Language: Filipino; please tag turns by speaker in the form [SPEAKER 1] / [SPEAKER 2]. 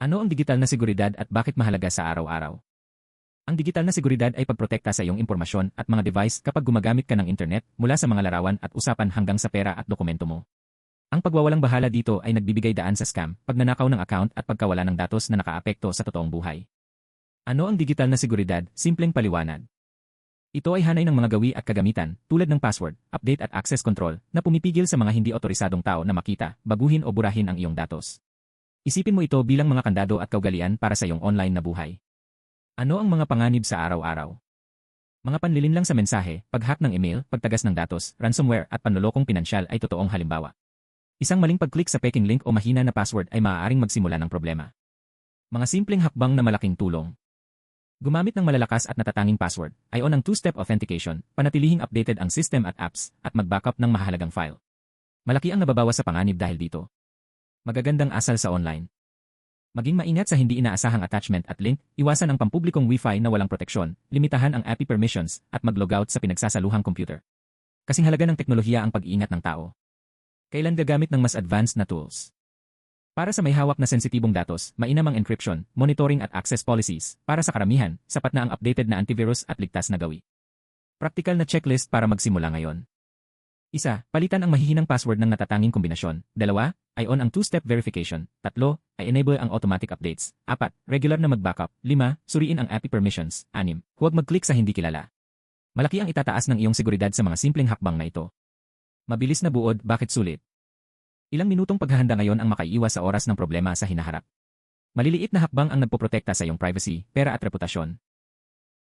[SPEAKER 1] Ano ang digital na seguridad at bakit mahalaga sa araw-araw? Ang digital na seguridad ay pagprotekta sa iyong impormasyon at mga device kapag gumagamit ka ng internet mula sa mga larawan at usapan hanggang sa pera at dokumento mo. Ang pagwawalang bahala dito ay nagbibigay daan sa scam, pagnanakaw ng account at pagkawala ng datos na nakaapekto sa totoong buhay. Ano ang digital na seguridad? Simpleng paliwanag. Ito ay hanay ng mga gawi at kagamitan, tulad ng password, update at access control, na pumipigil sa mga hindi otorisadong tao na makita, baguhin o burahin ang iyong datos. Isipin mo ito bilang mga kandado at kaugalian para sa iyong online na buhay. Ano ang mga panganib sa araw-araw? Mga panlilin lang sa mensahe, pag-hack ng email, pagtagas ng datos, ransomware at panlolokong pinansyal ay totoong halimbawa. Isang maling pag-click sa peking link o mahina na password ay maaaring magsimula ng problema. Mga simpleng hakbang na malaking tulong. Gumamit ng malalakas at natatanging password, ay on ang two-step authentication, panatilihing updated ang system at apps, at mag-backup ng mahalagang file. Malaki ang nababawas sa panganib dahil dito. Magagandang asal sa online. Maging maingat sa hindi inaasahang attachment at link, iwasan ang pampublikong Wi-Fi na walang proteksyon, limitahan ang API permissions, at mag-logout sa pinagsasaluhang computer. Kasing halaga ng teknolohiya ang pag-iingat ng tao. Kailan gagamit ng mas advanced na tools? Para sa may hawak na sensitibong datos, mainam ang encryption, monitoring at access policies. Para sa karamihan, sapat na ang updated na antivirus at ligtas na gawi. Praktikal na checklist para magsimula ngayon. Isa, palitan ang mahihinang password ng natatanging kombinasyon. Dalawa, ay on ang two-step verification. Tatlo, ay enable ang automatic updates. Apat, regular na mag-backup. Lima, suriin ang API permissions. Anim, huwag mag-click sa hindi kilala. Malaki ang itataas ng iyong seguridad sa mga simpleng hakbang na ito. Mabilis na buod, bakit sulit? Ilang minutong paghahanda ngayon ang makaiiwas sa oras ng problema sa hinaharap. Maliliit na hakbang ang nagpoprotekta sa iyong privacy, pera at reputasyon.